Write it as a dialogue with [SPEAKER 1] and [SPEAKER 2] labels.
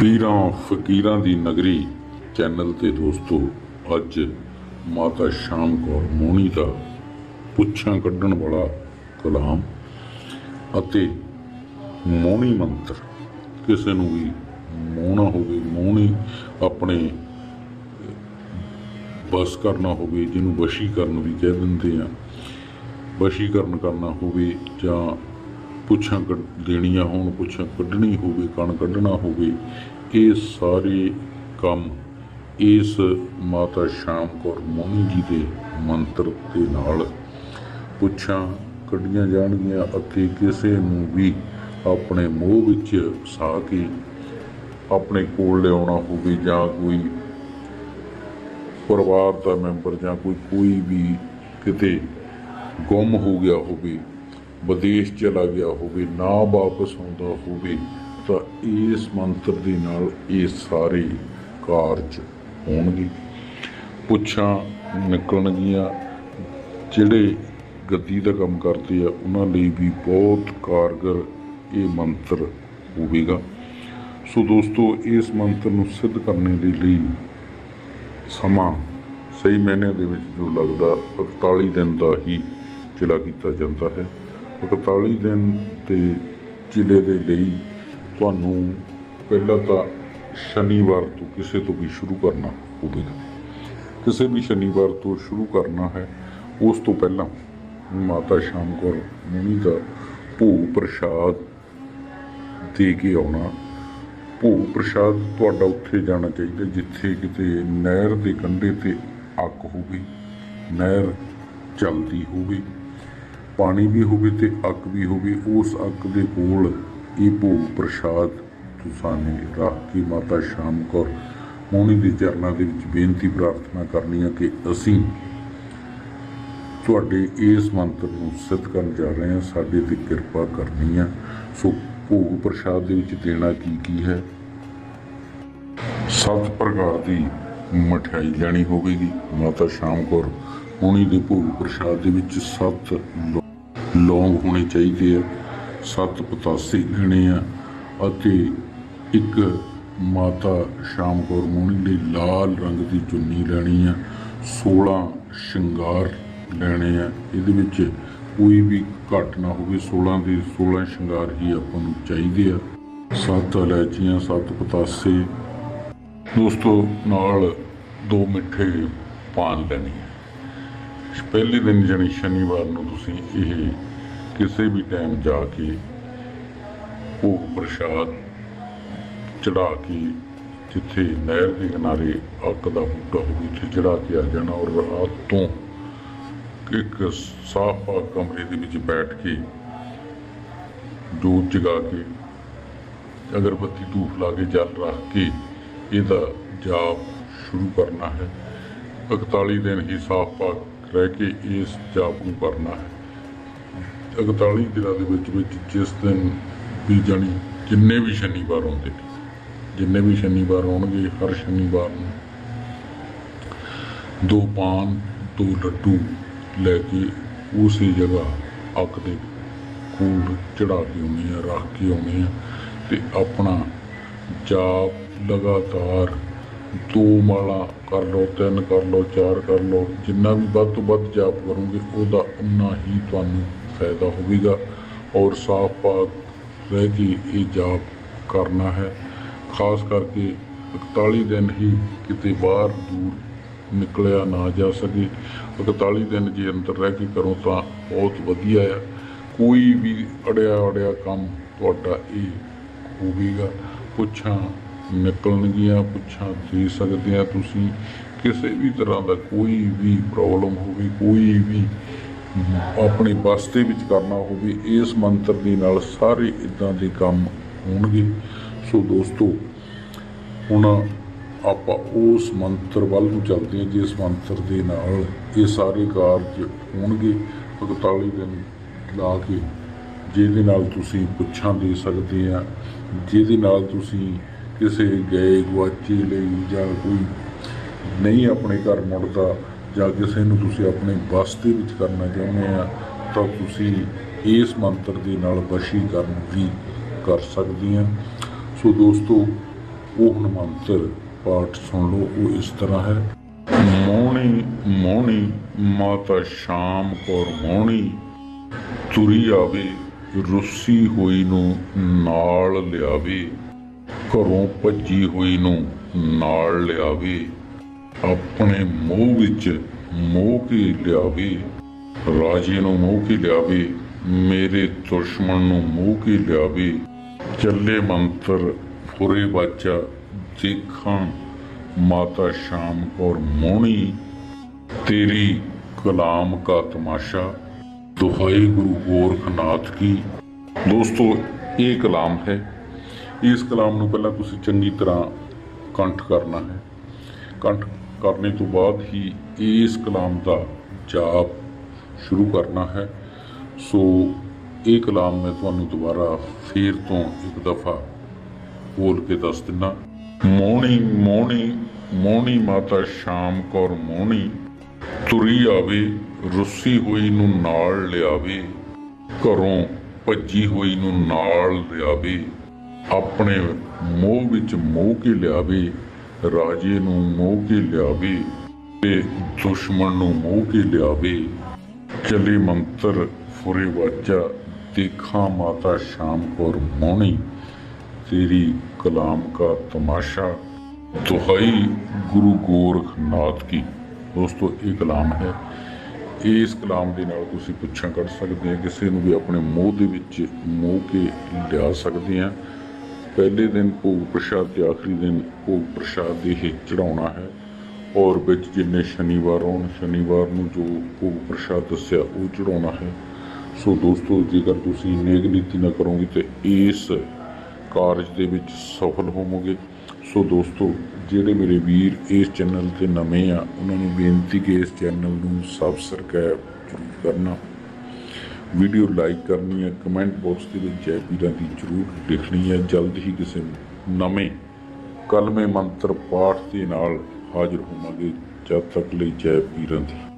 [SPEAKER 1] ਪੀਰਾਂ, ਫਕੀਰਾਂ ਦੀ ਨਗਰੀ ਚੈਨਲ ਤੇ ਦੋਸਤੋ, ਅੱਜ ਮਾਤਾ ਸ਼ਾਮ ਕੌਰ ਮੋਹਣੀ ਦਾ ਪੁੱਛਾਂ ਕੱਢਣ ਵਾਲਾ ਕਲਾਮ ਅਤੇ ਮੋਹਣੀ ਮੰਤਰ। ਕਿਸੇ ਨੂੰ ਵੀ ਮੋਹਣਾ ਹੋਵੇ ਮੋਹਣੀ ਆਪਣੇ ਬਸ ਕਰਨਾ ਹੋਵੇ, ਜਿਹਨੂੰ ਵਸ਼ੀਕਰਨ ਵੀ ਕਹਿ ਦਿੰਦੇ ਆ, ਵਸ਼ੀਕਰਨ ਕਰਨਾ ਹੋਵੇ ਜਾਂ ਪੁੱਛਾਂ ਕੱਢ ਦੇਣੀਆਂ ਹੋਣ, ਪੁੱਛਾਂ ਕੱਢਣੀ ਹੋਵੇ, ਕਣ ਕੱਢਣਾ ਹੋਵੇ, ਇਹ ਸਾਰੇ ਕੰਮ ਇਸ ਮਾਤਾ ਸ਼ਾਮ ਕੌਰ ਮੋਹਣੀ ਜੀ ਦੇ ਮੰਤਰ ਦੇ ਨਾਲ ਪੁੱਛਾਂ ਕੱਢੀਆਂ ਜਾਣਗੀਆਂ। ਅਤੇ ਕਿਸੇ ਨੂੰ ਵੀ ਆਪਣੇ ਮੋਹ ਵਿੱਚ ਫਸਾ ਕੇ ਆਪਣੇ ਕੋਲ ਲਿਆਉਣਾ ਹੋਵੇ ਜਾਂ ਕੋਈ ਪਰਿਵਾਰ ਦਾ ਮੈਂਬਰ ਜਾਂ ਕੋਈ ਕੋਈ ਵੀ ਕਿਤੇ ਗੁੰਮ ਹੋ ਗਿਆ ਹੋਵੇ ਵਿਦੇਸ਼ ਚਲਾ ਗਿਆ ਹੋਵੇ, ਨਾ ਵਾਪਸ ਆਉਂਦਾ ਹੋਵੇ, ਤਾਂ ਇਸ ਮੰਤਰ ਦੇ ਨਾਲ ਇਹ ਸਾਰੇ ਕਾਰਜ ਹੋਣਗੇ। ਪੁੱਛਾਂ ਨਿਕਲਣਗੀਆਂ, ਜਿਹੜੇ ਗੱਦੀ ਦਾ ਕੰਮ ਕਰਦੇ ਆ, ਉਹਨਾਂ ਲਈ ਵੀ ਬਹੁਤ ਕਾਰਗਰ ਇਹ ਮੰਤਰ ਹੋਵੇਗਾ। ਸੋ ਦੋਸਤੋ, ਇਸ ਮੰਤਰ ਨੂੰ ਸਿੱਧ ਕਰਨ ਦੇ ਲਈ ਸਮਾਂ ਸਹੀ ਮਾਇਨਿਆਂ ਦੇ ਵਿੱਚ ਜੋ ਲੱਗਦਾ 41 ਦਿਨ ਦਾ ਹੀ ਚਲਾ ਕੀਤਾ ਜਾਂਦਾ ਹੈ। 41 ਦਿਨ ਦੇ ਜ਼ਿਲ੍ਹੇ ਦੇ ਲਈ ਤੁਹਾਨੂੰ ਪਹਿਲਾਂ ਤਾਂ ਸ਼ਨੀਵਾਰ ਤੋਂ ਕਿਸੇ ਤੋਂ ਵੀ ਸ਼ੁਰੂ ਕਰਨਾ ਹੋਵੇਗਾ। ਕਿਸੇ ਵੀ ਸ਼ਨੀਵਾਰ ਤੋਂ ਸ਼ੁਰੂ ਕਰਨਾ ਹੈ, ਉਸ ਤੋਂ ਪਹਿਲਾਂ ਮਾਤਾ ਸ਼ਾਮ ਕੌਰ ਮੋਹਣੀ ਦਾ ਭੋਗ ਪ੍ਰਸ਼ਾਦ ਦੇ ਕੇ ਆਉਣਾ। ਭੋਗ ਪ੍ਰਸ਼ਾਦ ਤੁਹਾਡਾ ਉੱਥੇ ਜਾਣਾ ਚਾਹੀਦਾ, ਜਿੱਥੇ ਕਿਤੇ ਨਹਿਰ ਦੇ ਕੰਢੇ ਤੇ ਅੱਗ ਹੋਵੇ, ਨਹਿਰ ਚੱਲਦੀ ਹੋਵੇ। ਪਾਣੀ ਵੀ ਹੋਵੇ ਤੇ ਅੱਗ ਵੀ ਹੋਵੇ, ਉਸ ਅੱਗ ਦੇ ਕੋਲ ਇਹ ਭੋਗ ਪ੍ਰਸ਼ਾਦ ਤੁਸਾਂ ਰੱਖ ਕੇ ਮਾਤਾ ਸ਼ਾਮ ਕੌਰ ਮੋਹਣੀ ਦੇ ਚਰਨਾਂ ਦੇ ਵਿੱਚ ਬੇਨਤੀ ਪ੍ਰਾਰਥਨਾ ਕਰਨੀ ਹੈ ਕਿ ਅਸੀਂ ਤੁਹਾਡੇ ਇਸ ਮੰਤਰ ਨੂੰ ਸਿੱਧ ਕਰਨ ਜਾ ਰਹੇ ਹਾਂ, ਸਾਡੇ ਤੇ ਕਿਰਪਾ ਕਰਨੀ ਹੈ ਸੋ ਭੋਗ ਪ੍ਰਸ਼ਾਦ ਦੇ ਵਿੱਚ ਦੇਣਾ ਕੀ ਕੀ ਹੈ? ਸੱਤ ਪ੍ਰਕਾਰ ਦੀ ਮਠਿਆਈ ਲੈਣੀ ਹੋਵੇਗੀ। ਮਾਤਾ ਸ਼ਾਮ ਕੌਰ ਹੁਣੀ ਦੇ ਭੋਗ ਪ੍ਰਸ਼ਾਦ ਦੇ ਵਿੱਚ ਸੱਤ ਲੌਂਗ ਹੋਣੇ ਚਾਹੀਦੇ ਆ ਸੱਤ ਪਤਾਸੇ ਲੈਣੇ ਆ ਅਤੇ ਇੱਕ ਮਾਤਾ ਸ਼ਾਮ ਕੌਰ ਮੋਹਣੀ ਲਈ ਲਾਲ ਰੰਗ ਦੀ ਚੁੰਨੀ ਲੈਣੀ ਆ। 16 ਸ਼ਿੰਗਾਰ ਲੈਣੇ ਆ। ਇਹਦੇ ਵਿੱਚ ਕੋਈ ਵੀ ਘੱਟ ਨਾ ਹੋਵੇ। 16 ਦੇ 16 ਸ਼ਿੰਗਾਰ ਹੀ ਆਪਾਂ ਨੂੰ ਚਾਹੀਦੇ ਆ। ਸੱਤ ਇਲਾਇਚੀਆਂ, ਸੱਤ ਪਤਾਸੇ। ਦੋਸਤੋ, ਨਾਲ ਦੋ ਮਿੱਠੇ ਪਾਨ ਲੈਣੇ ਆ। ਪਹਿਲੇ ਦਿਨ ਜਾਣੀ ਸ਼ਨੀਵਾਰ ਨੂੰ ਤੁਸੀਂ ਇਹ ਕਿਸੇ ਵੀ ਟਾਈਮ ਜਾ ਕੇ ਭੋਗ ਪ੍ਰਸ਼ਾਦ ਚੜਾ ਕੇ ਜਿੱਥੇ ਨਹਿਰ ਦੇ ਕਿਨਾਰੇ ਅੱਗ ਦਾ ਬੂਟਾ ਹੋਵੇ, ਉੱਥੇ ਚੜਾ ਕੇ ਆ ਜਾਣਾ ਔਰ ਰਾਤ ਤੋਂ ਇੱਕ ਸਾਫ਼ ਪਾਕ ਕਮਰੇ ਦੇ ਵਿੱਚ ਬੈਠ ਕੇ ਜੋਤ ਜਗਾ ਕੇ, ਅਗਰਬੱਤੀ ਧੂਫ ਲਾ ਕੇ, ਜਲ ਰੱਖ ਕੇ ਇਹਦਾ ਜਾਪ ਸ਼ੁਰੂ ਕਰਨਾ ਹੈ। 41 ਦਿਨ ਹੀ ਸਾਫ਼ ਪਾਕ ਰਹਿ ਕੇ ਇਸ ਜਾਪ ਨੂੰ ਕਰਨਾ ਹੈ। 41 ਦਿਨਾਂ ਦੇ ਵਿੱਚ ਵਿੱਚ ਜਿਸ ਦਿਨ ਵੀ ਜਾਣੀ ਜਿੰਨੇ ਵੀ ਸ਼ਨੀਵਾਰ ਆਉਂਦੇ ਨੇ, ਜਿੰਨੇ ਵੀ ਸ਼ਨੀਵਾਰ ਆਉਣਗੇ, ਹਰ ਸ਼ਨੀਵਾਰ ਨੂੰ ਦੋ ਪਾਨ, ਦੋ ਲੱਡੂ ਲੈ ਕੇ ਉਸੇ ਜਗ੍ਹਾ ਅੱਗ ਦੇ ਕੋਲ ਚੜਾ ਕੇ ਆਉਣੀ ਆ, ਰੱਖ ਕੇ ਆਉਣੀ ਆ ਤੇ ਆਪਣਾ ਜਾਪ ਲਗਾਤਾਰ ਦੋ ਮਾਲਾ ਕਰ ਲਓ, ਤਿੰਨ ਕਰ ਲਓ, ਚਾਰ ਕਰ ਲਓ, ਜਿੰਨਾ ਵੀ ਵੱਧ ਤੋਂ ਵੱਧ ਜਾਪ ਕਰੋਗੇ, ਉਹਦਾ ਉਨਾ ਹੀ ਤੁਹਾਨੂੰ ਫਾਇਦਾ ਹੋਵੇਗਾ। ਔਰ ਸਾਫ਼ ਪਾਕ ਰਹਿ ਕੇ ਇਹ ਜਾਪ ਕਰਨਾ ਹੈ। ਖਾਸ ਕਰਕੇ 41 ਦਿਨ ਹੀ ਕਿਤੇ ਬਾਹਰ ਦੂਰ ਨਿਕਲਿਆ ਨਾ ਜਾ ਸਕੇ। 41 ਦਿਨ ਜੇ ਅੰਦਰ ਰਹਿ ਕੇ ਕਰੋ ਤਾਂ ਬਹੁਤ ਵਧੀਆ ਆ। ਕੋਈ ਵੀ ਅੜਿਆ ਅੜਿਆ ਕੰਮ ਤੁਹਾਡਾ ਇਹ ਹੋਵੇਗਾ। ਪੁੱਛਾਂ ਨਿਕਲਣਗੀਆਂ, ਪੁੱਛਾਂ ਦੇ ਸਕਦੇ ਆ ਤੁਸੀਂ। ਕਿਸੇ ਵੀ ਤਰ੍ਹਾਂ ਦਾ ਕੋਈ ਵੀ ਪ੍ਰੋਬਲਮ ਹੋਵੇ, ਕੋਈ ਵੀ ਆਪਣੇ ਬਸ ਦੇ ਵਿੱਚ ਕਰਨਾ ਹੋਵੇ, ਇਸ ਮੰਤਰ ਦੇ ਨਾਲ ਸਾਰੇ ਇਦਾਂ ਦੇ ਕੰਮ ਹੋਣਗੇ। ਸੋ ਦੋਸਤੋ, ਹੁਣ ਆਪਾਂ ਉਸ ਮੰਤਰ ਵੱਲ ਨੂੰ ਚੱਲਦੇ ਹਾਂ, ਜਿਸ ਮੰਤਰ ਦੇ ਨਾਲ ਇਹ ਸਾਰੇ ਕਾਰਜ ਹੋਣਗੇ। 41 ਦਿਨ ਲਾ ਕੇ ਜਿਹਦੇ ਨਾਲ ਤੁਸੀਂ ਪੁੱਛਾਂ ਦੇ ਸਕਦੇ ਆ ਜਿਹਦੇ ਨਾਲ ਤੁਸੀਂ ਕਿਸੇ ਗਏ ਗੁਆਚੇ ਲਈ ਜਾਂ ਕੋਈ ਨਹੀਂ ਆਪਣੇ ਘਰ ਮੁੜਦਾ ਜਾਂ ਕਿਸੇ ਨੂੰ ਤੁਸੀਂ ਆਪਣੇ ਬਸ ਦੇ ਵਿੱਚ ਕਰਨਾ ਚਾਹੁੰਦੇ ਆ, ਤਾਂ ਤੁਸੀਂ ਇਸ ਮੰਤਰ ਦੇ ਨਾਲ ਵਸ਼ੀਕਰਨ ਵੀ ਕਰ ਸਕਦੇ ਸਕਦੀਆਂ। ਸੋ ਦੋਸਤੋ, ਉਹ ਹੁਣ ਮੰਤਰ ਪਾਠ ਸੁਣ ਲਓ, ਉਹ ਇਸ ਤਰ੍ਹਾਂ ਹੈ। ਮੋਹਣੀ ਮੋਹਣੀ, ਮਾਤਾ ਸ਼ਾਮ ਕੌਰ ਮੋਹਣੀ, ਤੁਰੀ ਆਵੇ, ਰੁੱਸੀ ਹੋਈ ਨੂੰ ਨਾਲ ਲਿਆਵੇ। ਘਰੋਂ ਭੱਜੀ ਹੋਈ ਨੂੰ ਨਾਲ ਲਿਆਵੇ। ਆਪਣੇ ਮੋਹ ਵਿੱਚ ਮੋਹ ਕੇ ਲਿਆਵੇ। ਰਾਜੇ ਨੂੰ ਮੋਹ ਕੇ ਲਿਆਵੇ। ਮੇਰੇ ਦੁਸ਼ਮਣ ਨੂੰ ਮੋਹ ਕੇ ਲਿਆਵੇ। ਚੱਲੇ ਮੰਤਰ ਫੁਰੇ ਬਾਚਾ ਦੇਖਾਂ ਮਾਤਾ ਸ਼ਾਮ ਕੌਰ ਮੋਹਣੀ, ਤੇਰੀ ਕਲਾਮ ਕਾ ਤਮਾਸ਼ਾ। ਦੁਹਾਈ ਗੁਰੂ ਗੋਰਖਨਾਥ ਕੀ। ਦੋਸਤੋ, ਇਹ ਕਲਾਮ ਹੈ। ਇਸ ਕਲਾਮ ਨੂੰ ਪਹਿਲਾਂ ਤੁਸੀਂ ਚੰਗੀ ਤਰ੍ਹਾਂ ਕੰਠ ਕਰਨਾ ਹੈ। ਕੰਠ ਕਰਨੇ ਤੋਂ ਬਾਅਦ ਹੀ ਇਸ ਕਲਾਮ ਦਾ ਜਾਪ ਸ਼ੁਰੂ ਕਰਨਾ ਹੈ। ਸੋ ਇਹ ਕਲਾਮ ਮੈਂ ਤੁਹਾਨੂੰ ਦੁਬਾਰਾ ਫੇਰ ਤੋਂ ਇੱਕ ਦਫਾ ਬੋਲ ਕੇ ਦੱਸ ਦਿੰਦਾ ਮੋਹਣੀ ਮੋਣੀ ਮੋਹਣੀ ਮਾਤਾ ਸ਼ਾਮ ਕੌਰ ਮੋਣੀ। ਤੁਰੀ ਆਵੇ, ਰੁੱਸੀ ਹੋਈ ਨੂੰ ਨਾਲ ਲਿਆਵੇ। ਘਰੋਂ ਭੱਜੀ ਹੋਈ ਨੂੰ ਨਾਲ ਲਿਆਵੇ। ਆਪਣੇ ਮੋਹ ਵਿੱਚ ਮੋਹ ਕੇ ਲਿਆਵੇ, ਰਾਜੇ ਨੂੰ ਮੋਹ ਕੇ ਲਿਆਵੇ ਤੇ ਦੁਸ਼ਮਣ ਨੂੰ ਮੋਹ ਕੇ ਲਿਆਵੇ। ਚਲੇ ਮੰਤਰ ਫੁਰੇ ਵਾਚਾ, ਦੇਖਾਂ ਮਾਤਾ ਸ਼ਾਮ ਕੌਰ ਮੋਹਣੀ, ਤੇਰੀ ਕਲਾਮ ਕਾ ਤਮਾਸ਼ਾ। ਦੁਹਾਈ ਗੁਰੂ ਗੋਰਖਨਾਥ ਕੀ। ਦੋਸਤੋ, ਇਹ ਕਲਾਮ ਹੈ। ਇਸ ਕਲਾਮ ਦੇ ਨਾਲ ਤੁਸੀਂ ਪੁੱਛਾਂ ਕਰ ਸਕਦੇ ਆ, ਕਿਸੇ ਨੂੰ ਵੀ ਆਪਣੇ ਮੋਹ ਦੇ ਵਿੱਚ ਮੋਹ ਕੇ ਲਿਆ ਸਕਦੇ ਆ। ਪਹਿਲੇ ਦਿਨ ਭੋਗ ਪ੍ਰਸ਼ਾਦ ਤੇ ਆਖਰੀ ਦਿਨ ਭੋਗ ਪ੍ਰਸ਼ਾਦ ਦੇ ਹੀ ਚੜਾਉਣਾ ਹੈ। ਔਰ ਵਿੱਚ ਜਿੰਨੇ ਸ਼ਨੀਵਾਰ ਆਉਣ, ਸ਼ਨੀਵਾਰ ਨੂੰ ਜੋ ਭੋਗ ਪ੍ਰਸ਼ਾਦ ਦੱਸਿਆ, ਉਹ ਚੜਾਉਣਾ ਹੈ। ਸੋ ਦੋਸਤੋ, ਜੇਕਰ ਤੁਸੀਂ ਨੇਕ ਨੀਤੀ ਨਾ ਕਰੋਗੇ ਤੇ ਇਸ ਕਾਰਜ ਦੇ ਵਿੱਚ ਸਫਲ ਹੋਵੋਗੇ। ਸੋ ਦੋਸਤੋ, ਜਿਹੜੇ ਮੇਰੇ ਵੀਰ ਇਸ ਚੈਨਲ ਤੇ ਨਵੇਂ ਆ, ਉਹਨਾਂ ਨੂੰ ਬੇਨਤੀ ਕਿ ਇਸ ਚੈਨਲ ਨੂੰ ਸਬਸਕ੍ਰਾਈਬ ਜ਼ਰੂਰ ਕਰਨਾ। ਵੀਡੀਓ ਲਾਈਕ ਕਰਨੀ ਹੈ, ਕਮੈਂਟ ਬਾਕਸ ਦੇ ਵਿੱਚ ਜੈ ਪੀਰਾਂ ਦੀ ਜ਼ਰੂਰ ਲਿਖਣੀ ਹੈ, ਜਲਦ ਹੀ ਕਿਸੇ ਨਵੇਂ ਕਲਮੇ ਮੰਤਰ ਪਾਠ ਦੇ ਨਾਲ ਹਾਜ਼ਰ ਹੋਵਾਂਗੇ। ਜਦ ਤੱਕ ਲਈ ਜੈ ਪੀਰਾਂ ਦੀ।